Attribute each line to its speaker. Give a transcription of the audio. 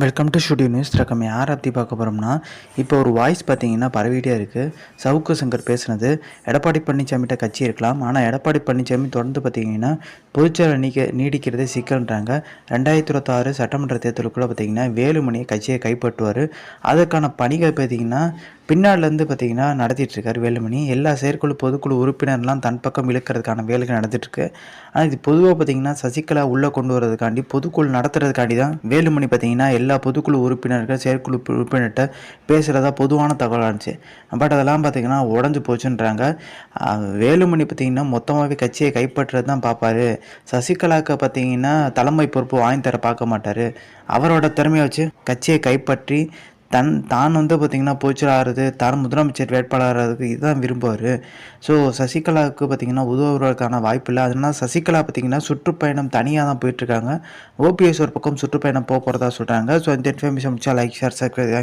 Speaker 1: Welcome to studio news ரகம் யாரை பற்றி பார்க்க போகிறோம்னா இப்போ ஒரு வாய்ஸ் பார்த்தீங்கன்னா பரவிட்டே இருக்குது சவுக்கு சங்கர் பேசுனது. எடப்பாடி பழனிசாமிகிட்ட கட்சி இருக்கலாம். ஆனால் எடப்பாடி பழனிசாமி தொடர்ந்து பார்த்தீங்கன்னா பொதுச்செயலை நீக்க நீடிக்கிறதே சிக்கல்ன்றாங்க. ரெண்டாயிரத்தி இருபத்தாறு சட்டமன்ற தேர்தலுக்குள்ளே பார்த்தீங்கன்னா வேலுமணியை கட்சியை கைப்பற்றுவார். அதற்கான பணிகள் பார்த்தீங்கன்னா பின்னாடிலேருந்து பார்த்தீங்கன்னா நடத்திட்டுருக்கார் வேலுமணி. எல்லா செயற்குழு பொதுக்குழு உறுப்பினர்லாம் தன் பக்கம் இழுக்கிறதுக்கான வேலைகள் நடந்துட்டுருக்கு. ஆனால் இது பொதுவாக பார்த்தீங்கன்னா சசிகலா உள்ளே கொண்டு வரதுக்காண்டி பொதுக்குழு நடத்துறதுக்காண்டி தான் வேலுமணி பார்த்தீங்கன்னா எல்லா பொதுக்குழு உறுப்பினர்கள் செயற்குழு உறுப்பினர்கிட்ட பேசுகிறதா பொதுவான தகவலாக இருந்துச்சு. பட் அதெல்லாம் பார்த்தீங்கன்னா உடஞ்சி போச்சுன்றாங்க. வேலுமணி பார்த்தீங்கன்னா மொத்தமாகவே கட்சியை கைப்பற்றுறது தான் பார்ப்பாரு. சசிகலாவுக்கு பார்த்தீங்கன்னா தலைமை பொறுப்பு வாங்கி தர பார்க்க மாட்டார். அவரோட திறமையை வச்சு கட்சியை கைப்பற்றி தன் தான் வந்து பார்த்திங்கன்னா போச்சலாகிறது தான் முதலமைச்சர் வேட்பாளராகிறதுக்கு இதுதான் விரும்புவார். ஸோ சசிகலாவுக்கு பார்த்திங்கன்னா உதவுவதற்கான வாய்ப்பு இல்லை. அதனால் சசிகலா பார்த்திங்கன்னா சுற்றுப்பயணம் தனியாக தான் போயிட்டுருக்காங்க. ஓபிஎஸ் ஒரு பக்கம் சுற்றுப்பயணம் போக போகிறதா சொல்கிறாங்க ஸோ இந்த இன்ஃபர்மேஷன் முடிச்சா லைக் ஷேர் சப்ஸ்கிரைப்